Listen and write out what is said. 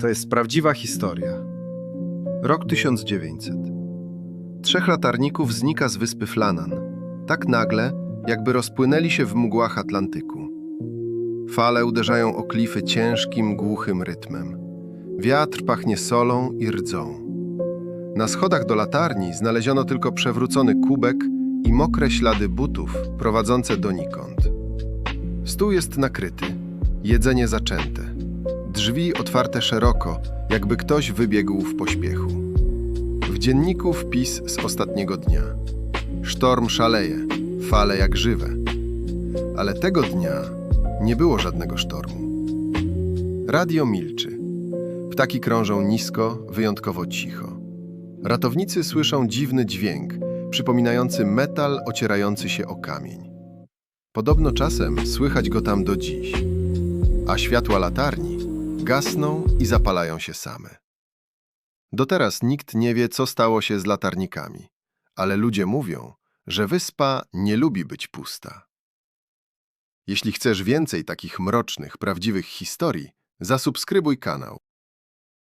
To jest prawdziwa historia. Rok 1900. Trzech latarników znika z wyspy Flanan. Tak nagle, jakby rozpłynęli się w mgłach Atlantyku. Fale uderzają o klify ciężkim, głuchym rytmem. Wiatr pachnie solą i rdzą. Na schodach do latarni znaleziono tylko przewrócony kubek i mokre ślady butów prowadzące donikąd. Stół jest nakryty, jedzenie zaczęte. Drzwi otwarte szeroko, jakby ktoś wybiegł w pośpiechu. W dzienniku wpis z ostatniego dnia. Sztorm szaleje, fale jak żywe. Ale tego dnia nie było żadnego sztormu. Radio milczy. Ptaki krążą nisko, wyjątkowo cicho. Ratownicy słyszą dziwny dźwięk, przypominający metal ocierający się o kamień. Podobno czasem słychać go tam do dziś. A światła latarni gasną i zapalają się same. Do teraz nikt nie wie, co stało się z latarnikami, ale ludzie mówią, że wyspa nie lubi być pusta. Jeśli chcesz więcej takich mrocznych, prawdziwych historii, zasubskrybuj kanał.